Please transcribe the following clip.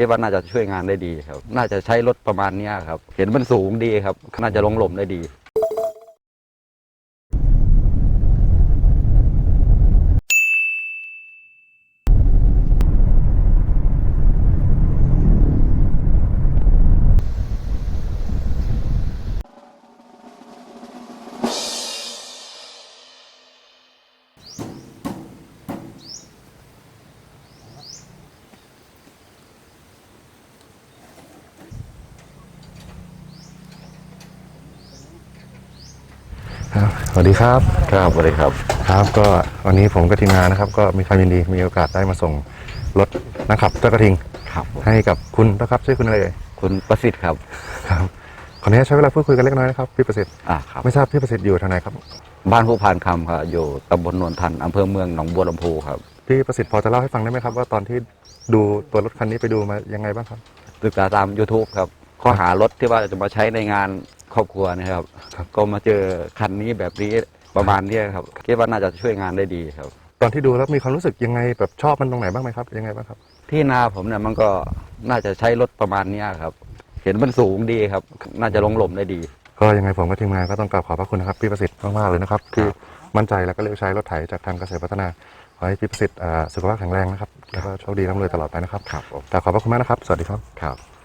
คิดว่าน่าจะช่วยงานได้ดีครับ น่าจะใช้รถประมาณเนี้ยครับ เห็นมันสูงดีครับ น่าจะลงหล่มได้ดี ครับสวัสดีครับครับสวัสดีครับครับ ก็วันนี้ผมกับทีมงานนะครับ ก็มีความยินดีมีโอกาสได้มาส่งรถนะครับเจ้ากระทิงครับให้กับคุณนะครับชื่อคุณอะไรเอ่ยคุณประสิทธิ์ครับครับขออนุญาตใช้เวลาพูดคุยกันเล็กน้อยนะครับพี่ประสิทธิ์อ่าครับไม่ทราบพี่ประสิทธิ์อยู่ทางไหนครับ บ้านผู้พานคำครับอยู่ตำบลนวลทันอำเภอเมืองหนองบัวลำพูครับพี่ประสิทธิ์พอจะเล่าให้ฟังได้ไหมครับว่าตอนที่ดูตัวรถคันนี้ไปดูมายังไงบ้างครับศึกษาตาม YouTube ครับข้อหารถที่ว่าจะมาใช้ในงาน ครอบครัวนะครับครับ ก็มาเจอคันนี้แบบนี้ประมาณเนี้ยครับคิดว่าน่าจะช่วยงานได้ดีครับ ตอนที่ดูแล้วมีความรู้สึกยังไงแบบชอบมันตรงไหนบ้างไหมครับยังไงบ้างครับ ที่นาผมเนี่ยมันก็น่าจะใช้รถประมาณเนี้ยครับ เห็นมันสูงดีครับ น่าจะลงหล่มได้ดี ก็ยังไงผมกับทีมงานก็ต้องกราบขอบพระคุณนะครับพี่ประสิทธิ์มากๆเลยนะครับที่มั่นใจแล้วก็เลือกใช้รถไถจากทางเกษตรพัฒนาขอให้พี่ประสิทธิ์อ่าสุขภาพแข็งแรงนะครับแล้วก็โชคดีร่ำรวยตลอดไปนะครับครับผมกราบขอบพระคุณมากนะครับ สวัสดีครับ ครับ